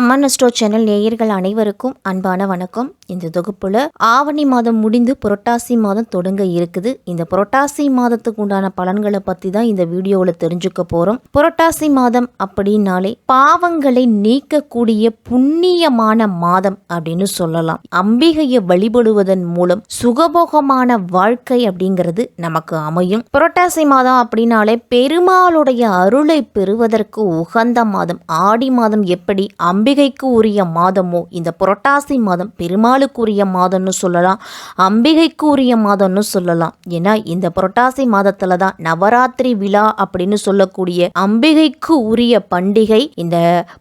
அம்மன் channel நேயர்கள் அனைவருக்கும் அன்பான வணக்கம். இந்த தொகுப்புல ஆவணி மாதம் முடிந்து புரட்டாசி மாதம் தொடங்க இருக்குது. இந்த புரட்டாசி மாதத்துக்கு உண்டான பலன்களை பத்தி தான் இந்த வீடியோவில் தெரிஞ்சுக்க போறோம். புரட்டாசி மாதம் அப்படின்னாலே பாவங்களை நீக்கக்கூடிய புண்ணியமான மாதம் அப்படின்னு சொல்லலாம். அம்பிகையை வழிபடுவதன் மூலம் சுகபோகமான வாழ்க்கை அப்படிங்கிறது நமக்கு அமையும். புரட்டாசி மாதம் அப்படின்னாலே பெருமாளுடைய அருளை பெறுவதற்கு உகந்த மாதம். ஆடி மாதம் எப்படி அம்பி அம்பிகைக்கு உரிய மாதமோ? இந்த புரட்டாசி மாதம் பெருமாளுக்கு உரிய மாதம்னு சொல்லலாம். அம்பிகைக்கு உரிய மாதம்னு சொல்லலாம். ஏன்னா இந்த புரட்டாசி மாதத்துல தான் நவராத்திரி விழா அப்படின்னு சொல்லக்கூடிய அம்பிகைக்கு உரிய பண்டிகை இந்த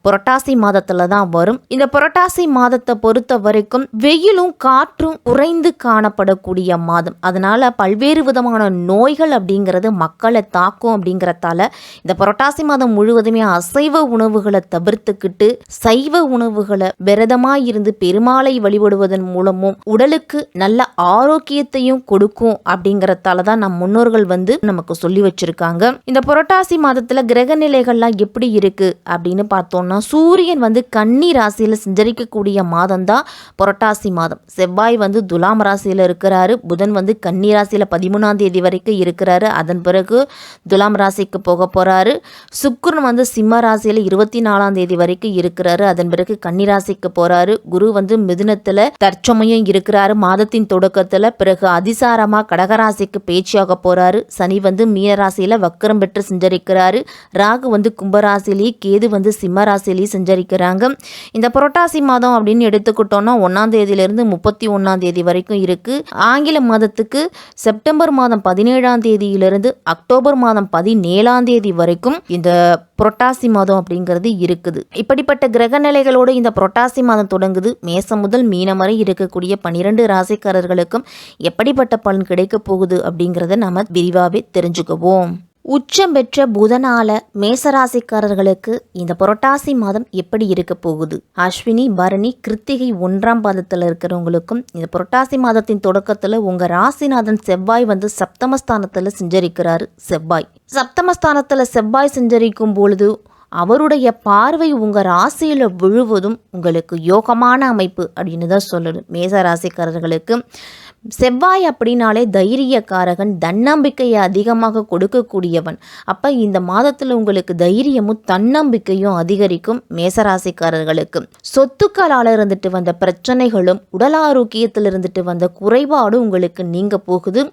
புரட்டாசி மாதத்துல தான் வரும். இந்த புரட்டாசி மாதத்தை பொறுத்த வரைக்கும் வெயிலும் காற்றும் குறைந்து காணப்படக்கூடிய மாதம். அதனால பல்வேறு விதமான நோய்கள் அப்படிங்கிறது மக்களை தாக்கும் அப்படிங்கறதால இந்த புரட்டாசி மாதம் முழுவதுமே அசைவ உணவுகளை தவிர்த்துக்கிட்டு சைவ உணவுகளை விரதமாக இருந்து பெருமாளை வழிபடுவதன் மூலமும் உடலுக்கு நல்ல ஆரோக்கியத்தையும் கொடுக்கும் அப்படிங்கறதால தான் நம் முன்னோர்கள் வந்து நமக்கு சொல்லி வச்சிருக்காங்க. இந்த புரட்டாசி மாதத்துல கிரக நிலைகள்லாம் எப்படி இருக்கு அப்படின்னு பார்த்தோம்னா சூரியன் வந்து கன்னி ராசியில சஞ்சரிக்கக்கூடிய மாதம் தான் புரட்டாசி மாதம். செவ்வாய் வந்து துலாம் ராசியில இருக்கிறாரு. புதன் வந்து கன்னி ராசியில பதிமூணாம் தேதி வரைக்கும் இருக்கிறாரு. அதன் பிறகு துலாம் ராசிக்கு போக போறாரு. சுக்ரன் வந்து சிம்ம ராசியில இருபத்தி நாலாம் தேதி வரைக்கும் இருக்கிறாரு. அதன் பிறகு கன்னிராசிக்கு போறாரு. குரு வந்து மிதுனத்துல தற்சமயம் இருக்கிறாரு. மாதத்தின் தொடக்கத்துல பிறகு அதிசாரமா கடகராசிக்கு பேச்சியாக போறாரு. சனி வந்து மீனராசியில வக்கரம் பெற்று சஞ்சரிக்கிறாரு. ராகு வந்து கும்பராசிலேயே கேது வந்து சிம்ம ராசிலேயே சஞ்சரிக்கிறாங்க. இந்த புரட்டாசி மாதம் அப்படின்னு எடுத்துக்கிட்டோம்னா ஒன்னாம் தேதியிலிருந்து முப்பத்தி ஒன்னாம் தேதி வரைக்கும் இருக்கு. ஆங்கில மாதத்துக்கு செப்டம்பர் மாதம் பதினேழாம் தேதியிலிருந்து அக்டோபர் மாதம் பதினேழாம் தேதி வரைக்கும் இந்த புரட்டாசி மாதம் அப்படிங்கிறது இருக்குது. இப்படிப்பட்ட கிரக நிலைகளோடு இந்த புரட்டாசி மாதம் தொடங்குது. மேசம் முதல் மீனம் வரை இருக்கக்கூடிய பனிரெண்டு ராசிக்காரர்களுக்கும் எப்படிப்பட்ட பலன் கிடைக்க போகுது அப்படிங்கிறத நம்ம விரிவாகவே தெரிஞ்சுக்குவோம். உச்சம் பெற்ற புதனால மேசராசிக்காரர்களுக்கு இந்த புரட்டாசி மாதம் எப்படி இருக்க போகுது? அஸ்வினி பரணி கிருத்திகை ஒன்றாம் பாதத்தில் இருக்கிறவங்களுக்கும் இந்த புரட்டாசி மாதத்தின் தொடக்கத்தில் உங்க ராசிநாதன் செவ்வாய் வந்து சப்தமஸ்தானத்தில் செஞ்சரிக்கிறாரு. செவ்வாய். சப்தமஸ்தானத்தில் செவ்வாய் செஞ்சரிக்கும் பொழுது அவருடைய பார்வை உங்கள் ராசியில் விழுவதும் உங்களுக்கு யோகமான அமைப்பு அப்படின்னு தான் சொல்லணும். மேச ராசிக்காரர்களுக்கு செவ்வாய் அப்படின்னாலே தைரியக்காரகன் தன்னம்பிக்கையை அதிகமாக கொடுக்கக்கூடியவன். அப்போ இந்த மாதத்தில் உங்களுக்கு தைரியமும் தன்னம்பிக்கையும் அதிகரிக்கும் மேசராசிக்காரர்களுக்கு. சொத்துக்களால் இருந்துட்டு வந்த பிரச்சனைகளும் உடல் ஆரோக்கியத்தில் இருந்துட்டு வந்த குறைபாடும் உங்களுக்கு நீங்க போகுது.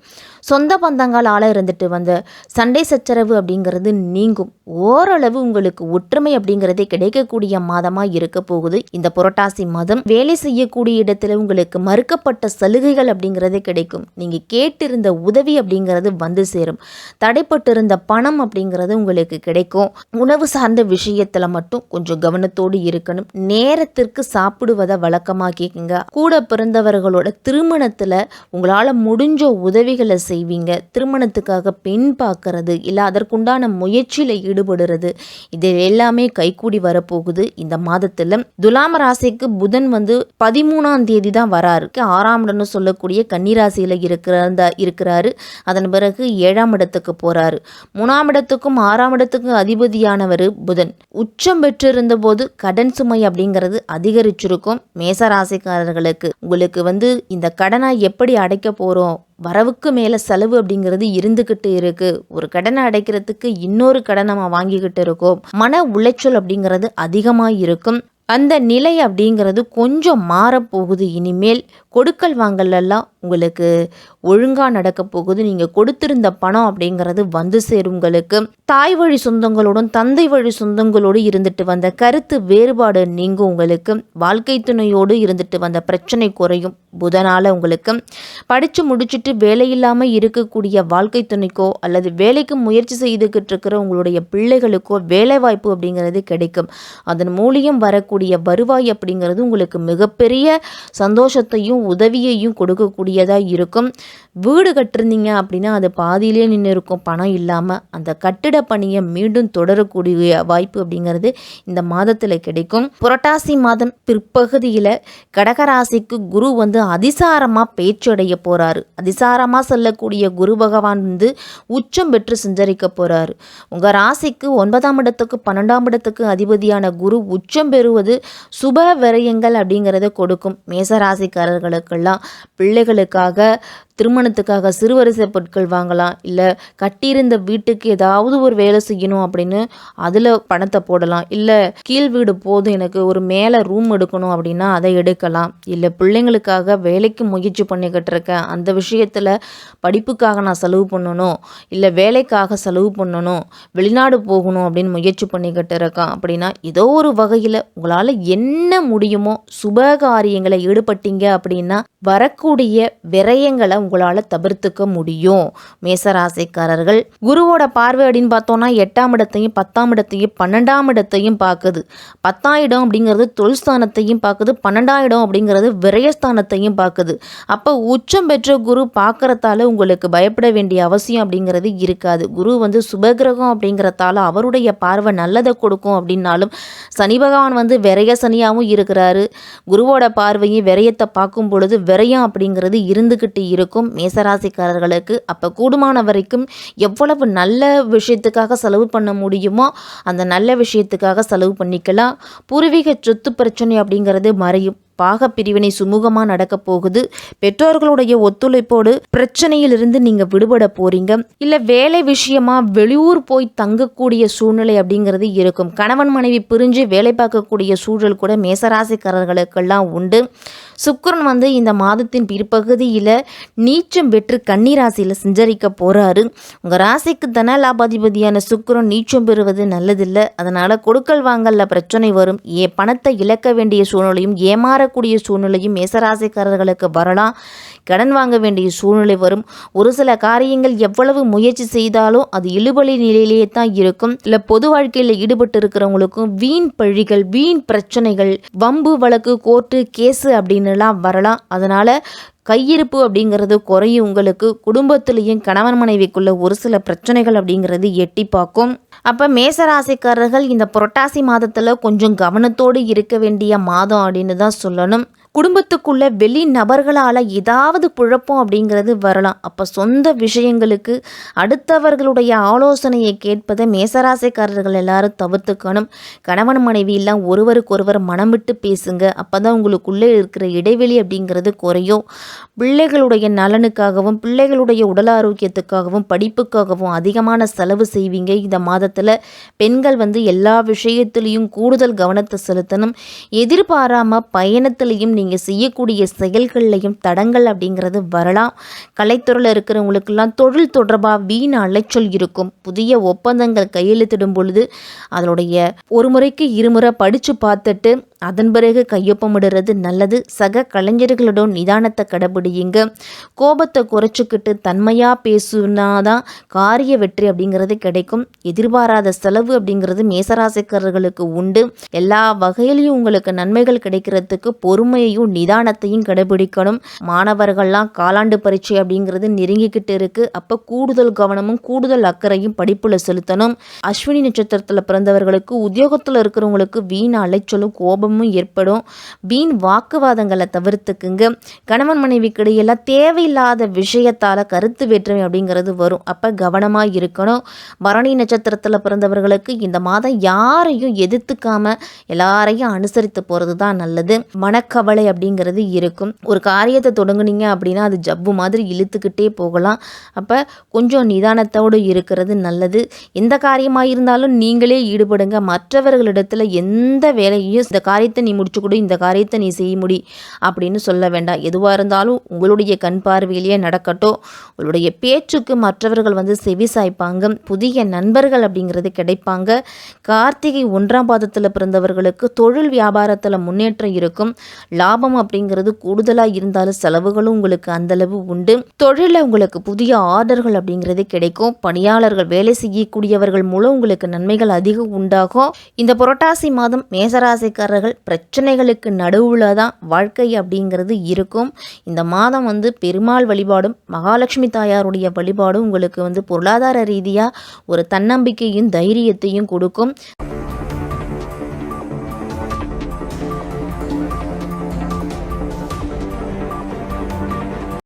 சொந்த பந்தங்களால் இருந்துட்டு வந்த சண்டை சச்சரவு அப்படிங்கிறது நீங்கும். ஓரளவு உங்களுக்கு ஒற்றுமை அப்படிங்கிறதே கிடைக்கக்கூடிய மாதமாக இருக்க போகுது. இந்த புரட்டாசி மாதம் வேலை செய்யக்கூடிய இடத்துல உங்களுக்கு மறுக்கப்பட்ட சலுகைகள் அப்படிங்கிறது கிடைக்கும். நீங்கள் கேட்டிருந்த உதவி அப்படிங்கிறது வந்து சேரும். தடைப்பட்டிருந்த பணம் அப்படிங்கிறது உங்களுக்கு கிடைக்கும். உணவு சார்ந்த விஷயத்தில் மட்டும் கொஞ்சம் கவனத்தோடு இருக்கணும். நேரத்திற்கு சாப்பிடுவதை வழக்கமாக்கிக்கங்க. கூட பிறந்தவர்களோட திருமணத்தில் உங்களால் முடிஞ்ச உதவிகளை செய்வீங்க. திருமணத்துக்காக பெண் பார்க்கறது இல்லை அதற்குண்டான முயற்சியில் ஈடுபடுறது இது எல்லாமே கைகூடி வரப்போகுது. இந்த மாதத்தில் துலாம ராசிக்கு புதன் வந்து பதிமூணாம் தேதி தான் வராரு. ஆறாம் சொல்லக்கூடிய கன்னிராசியில் இருக்கிற இருக்கிறாரு. அதன் பிறகு ஏழாம் இடத்துக்கு போறாரு. மூணாம் இடத்துக்கும் ஆறாம் இடத்துக்கும் அதிபதியானவர் புதன். உச்சம் பெற்றிருந்த போது கடன் சுமை அப்படிங்கிறது அதிகரிச்சிருக்கும் மேச ராசிக்காரர்களுக்கு உங்களுக்கு வந்து இந்த கடனை எப்படி அடைக்க போறோம்? வரவுக்கு மேலே செலவு அப்படிங்கிறது இருந்துக்கிட்டு இருக்கு. ஒரு கடனை அடைக்கிறதுக்கு இன்னொரு கடனை நம்ம வாங்கிக்கிட்டு இருக்கோம். மன உளைச்சல் அப்படிங்கிறது அதிகமாக இருக்கும். அந்த நிலை அப்படிங்கிறது கொஞ்சம் மாறப்போகுது. இனிமேல் கொடுக்கல் வாங்கலெல்லாம் உங்களுக்கு ஒழுங்காக நடக்க போகுது. நீங்கள் கொடுத்திருந்த பணம் அப்படிங்கிறது வந்து சேரும் உங்களுக்கு. தாய் வழி சொந்தங்களோடும் தந்தை வழி சொந்தங்களோடு இருந்துட்டு வந்த கருத்து வேறுபாடு நீங்கும் உங்களுக்கு. வாழ்க்கை துணையோடு இருந்துட்டு வந்த பிரச்சனை குறையும். புதனால் உங்களுக்கு படித்து முடிச்சுட்டு வேலையில்லாமல் இருக்கக்கூடிய வாழ்க்கை துணைக்கோ அல்லது வேலைக்கு முயற்சி செய்துக்கிட்டு இருக்கிற உங்களுடைய பிள்ளைகளுக்கோ வேலை வாய்ப்பு அப்படிங்கிறது கிடைக்கும். அதன் மூலியம் வரக்கூடிய வருவாய் அப்படிங்கிறது உங்களுக்கு மிகப்பெரிய சந்தோஷத்தையும் உதவியையும் கொடுக்கக்கூடிய வேண்டியதாக இருக்கும். வீடு கட்டிருந்தீங்க அப்படின்னா அது பாதியிலே நின்று இருக்கும் பணம் இல்லாமல் அந்த கட்டிட பணியை மீண்டும் தொடரக்கூடிய வாய்ப்பு அப்படிங்கிறது இந்த மாதத்தில் கிடைக்கும். புரட்டாசி மாதம் பிற்பகுதியில் கடகராசிக்கு குரு வந்து அதிசாரமாக பேச்சடைய போகிறாரு அதிசாரமாக செல்லக்கூடிய குரு பகவான் வந்து உச்சம் பெற்று சஞ்சரிக்க போகிறாரு உங்கள் ராசிக்கு ஒன்பதாம் இடத்துக்கு பன்னெண்டாம் இடத்துக்கு அதிபதியான குரு உச்சம் பெறுவது சுப விரயங்கள் அப்படிங்கிறத கொடுக்கும். மேச ராசிக்காரர்களுக்கெல்லாம் பிள்ளைகளுக்காக திருமணத்துக்காக சிறுவரிசை பொருட்கள் வாங்கலாம் இல்லை கட்டியிருந்த வீட்டுக்கு ஏதாவது ஒரு வேலை செய்யணும் அப்படின்னு அதில் பணத்தை போடலாம் இல்லை கீழ் வீடு போதும் எனக்கு ஒரு மேலே ரூம் எடுக்கணும் அப்படின்னா அதை எடுக்கலாம் இல்லை பிள்ளைங்களுக்காக வேலைக்கு முயற்சி பண்ணிக்கிட்டு இருக்கேன் அந்த விஷயத்தில் படிப்புக்காக நான் செலவு பண்ணணும் இல்லை வேலைக்காக செலவு பண்ணணும் வெளிநாடு போகணும் அப்படின்னு முயற்சி பண்ணிக்கிட்டு இருக்கேன் அப்படின்னா ஏதோ ஒரு வகையில் உங்களால் என்ன முடியுமோ சுப காரியங்களை ஈடுபட்டீங்க அப்படின்னா வரக்கூடிய விரயங்களை உங்களால் தவிர்த்துக்க முடியும். மேசராசிக்காரர்கள் குருவோட பார்வை அப்படின்னு பார்த்தோன்னா எட்டாம் இடத்தையும் பத்தாம் இடத்தையும் பன்னெண்டாம் இடத்தையும் பார்க்குது. பத்தாம் இடம் அப்படிங்கிறது தொழில் ஸ்தானத்தையும் பார்க்குது. பன்னெண்டாம் இடம் அப்படிங்கிறது விரயஸ்தானத்தையும் பார்க்குது. அப்போ உச்சம் பெற்ற குரு பார்க்குறதால உங்களுக்கு பயப்பட வேண்டிய அவசியம் அப்படிங்கிறது இருக்காது. குரு வந்து சுபகிரகம் அப்படிங்கிறதால அவருடைய பார்வை நல்லதை கொடுக்கும் அப்படின்னாலும் சனி பகவான் வந்து விரய சனியாகவும் இருக்கிறாரு. குருவோட பார்வையும் விரயத்தை பார்க்கும் பொழுது விரயம் அப்படிங்கிறது இருந்துக்கிட்டு இருக்கும். மேசராசிக்காரர்களுக்கு அப்போ கூடுமான வரைக்கும் எவ்வளவு நல்ல விஷயத்துக்காக செலவு பண்ண முடியுமோ அந்த நல்ல விஷயத்துக்காக செலவு பண்ணிக்கலாம். பூர்வீக சொத்து பிரச்சனை அப்படிங்கிறது மறையும். பாக பிரிவினை சுமூகமாக நடக்க போகுது. பெற்றோர்களுடைய ஒத்துழைப்போடு பிரச்சனையிலிருந்து நீங்கள் விடுபட போறீங்க. இல்லை வேலை விஷயமா வெளியூர் போய் தங்கக்கூடிய சூழ்நிலை அப்படிங்கிறது இருக்கும். கணவன் மனைவி பிரிஞ்சு வேலை பார்க்கக்கூடிய சூழல் கூட மேசராசிக்காரர்களுக்கெல்லாம் உண்டு. சுக்கரன் வந்து இந்த மாதத்தின் பிற்பகுதியில் நீச்சம் பெற்று கன்னிராசியில் சஞ்சரிக்க போகிறாரு உங்கள் ராசிக்கு தன லாபாதிபதியான சுக்கரன் நீச்சம் பெறுவது நல்லதில்லை. அதனால் கொடுக்கல் வாங்கல பிரச்சனை வரும். ஏ பணத்தை இழக்க வேண்டிய சூழ்நிலையும் ஏமாறக்கூடிய சூழ்நிலையும் மேசராசிக்காரர்களுக்கு வரலாம். கடன் வாங்க வேண்டிய சூழ்நிலை வரும். ஒரு சில காரியங்கள் எவ்வளவு முயற்சி செய்தாலும் அது இழுபலி நிலையிலேயே தான் இருக்கும். இல்லை பொது வாழ்க்கையில் ஈடுபட்டு இருக்கிறவங்களுக்கும் வீண் பழிகள் வீண் பிரச்சனைகள் வம்பு வழக்கு கோர்ட்டு கேஸு அப்படின்னு அப்படின்னுலாம் வரலாம். அதனால் கையிருப்பு அப்படிங்கிறது குறையும். உங்களுக்கு குடும்பத்திலையும் கணவன் மனைவிக்குள்ள ஒரு சில பிரச்சனைகள் அப்படிங்கிறது எட்டி பார்க்கும். அப்போ மேசராசிக்காரர்கள் இந்த புரட்டாசி மாதத்தில் கொஞ்சம் கவனத்தோடு இருக்க வேண்டிய மாதம் அப்படின்னு தான் சொல்லணும். குடும்பத்துக்குள்ள வெளி நபர்களால் ஏதாவது குழப்பம் அப்படிங்கிறது வரலாம். அப்போ சொந்த விஷயங்களுக்கு அடுத்தவர்களுடைய ஆலோசனையை கேட்பதை மேசராசைக்காரர்கள் எல்லாரும் தவிர்த்துக்கணும். கணவன் மனைவி எல்லாம் ஒருவருக்கொருவர் மனம் விட்டு பேசுங்க. அப்போ தான் உங்களுக்குள்ளே இருக்கிற இடைவெளி அப்படிங்கிறது குறையும். பிள்ளைகளுடைய நலனுக்காகவும் பிள்ளைகளுடைய உடல் ஆரோக்கியத்துக்காகவும் படிப்புக்காகவும் அதிகமான செலவு செய்வீங்க. இந்த மாதத்தில் பெண்கள் வந்து எல்லா விஷயத்திலையும் கூடுதல் கவனத்தை செலுத்தணும். எதிர்பாராமல் பயணத்திலையும் நீங்கள் செய்யக்கூடிய செயல்கள்லையும் தடங்கள் அப்படிங்கிறது வரலாம். கலைத்துறையில் இருக்கிறவங்களுக்கெல்லாம் தொழில் தொடர்பாக வீண் அலைச்சொல் இருக்கும். புதிய ஒப்பந்தங்கள் கையெழுத்திடும் பொழுது அதனுடைய ஒரு முறைக்கு இருமுறை படித்து பார்த்துட்டு அதன் பிறகு கையொப்பமிடுறது நல்லது. சக கலைஞர்களிடம் நிதானத்தை கடைபிடியுங்க. கோபத்தை குறைச்சிக்கிட்டு தன்மையாக பேசுனாதான் காரிய வெற்றி அப்படிங்கிறது கிடைக்கும். எதிர்பாராத செலவு அப்படிங்கிறது மேசராசிக்காரர்களுக்கு உண்டு. எல்லா வகையிலையும் உங்களுக்கு நன்மைகள் கிடைக்கிறதுக்கு பொறுமையையும் நிதானத்தையும் கடைபிடிக்கணும். மாணவர்கள்லாம் காலாண்டு பரீட்சை அப்படிங்கிறது நெருங்கிக்கிட்டு இருக்கு. அப்போ கூடுதல் கவனமும் கூடுதல் அக்கறையும் படிப்பில் செலுத்தணும். அஸ்வினி நட்சத்திரத்தில் பிறந்தவர்களுக்கு உத்தியோகத்தில் இருக்கிறவங்களுக்கு வீண் அலைச்சலும் கோபமும் ஏற்படும். வீண் வாக்குவாதங்களை தவிர்த்துக்குங்க. கணவன் மனைவிக்கு இடையெல்லாம் தேவையில்லாத விஷயத்தால் கருத்து வேற்றுமை அப்படிங்கிறது வரும். அப்போ கவனமாக இருக்கணும். பரணி நட்சத்திரத்தில் பிறந்தவர்களுக்கு இந்த மாதம் யாரையும் எதிர்த்துக்காம எல்லாரையும் அனுசரித்து போகிறது தான் நல்லது. மனக்கவலை அப்படிங்கிறது இருக்கும். ஒரு காரியத்தை தொடங்குனீங்க அப்படின்னா அது ஜவ்வு மாதிரி இழுத்துக்கிட்டே போகலாம். அப்போ கொஞ்சம் நிதானத்தோடு இருக்கிறது நல்லது. எந்த காரியமாக இருந்தாலும் நீங்களே ஈடுபடுங்க. மற்றவர்களிடத்தில் எந்த வேலையும் இந்த காரியத்தை நீ முடிச்சு கொடு இந்த காரியத்தை நீ செய்ய முடி அப்படின்னு சொல்ல வேண்டாம். எதுவாக இருந்தாலும் உங்களுடைய கண் பார்வையிலேயே நடக்கட்டும். உங்களுடைய பேச்சுக்கு மற்றவர்கள் வந்து செவி சாய்ப்பாங்க. புதிய நண்பர்கள் அப்படிங்கிறது கிடைப்பாங்க. கார்த்திகை ஒன்றாம் பாதத்தில் பிறந்தவர்களுக்கு தொழில் வியாபாரத்தில் முன்னேற்றம் இருக்கும். லாபம் அப்படிங்கிறது கூடுதலாக இருந்தாலும் செலவுகளும் உங்களுக்கு அந்தளவு உண்டு. தொழிலில் உங்களுக்கு புதிய ஆர்டர்கள் அப்படிங்கிறது கிடைக்கும். பணியாளர்கள் வேலை செய்யக்கூடியவர்கள் மூலம் உங்களுக்கு நன்மைகள் அதிகம் உண்டாகும். இந்த புரட்டாசி மாதம் மேசராசிக்காரர்கள் பிரச்சனைகளுக்கு நடுவில் தான் வாழ்க்கை அப்படிங்கிறது இருக்கும். இந்த மாதம் வந்து பெருமாள் வழிபாடும் மகாலட்சுமி தாயாருடைய வழிபாடும் உங்களுக்கு வந்து பொருளாதார ரீதியாக ஒரு தன்னம்பிக்கையும் தைரியத்தையும் கொடுக்கும்.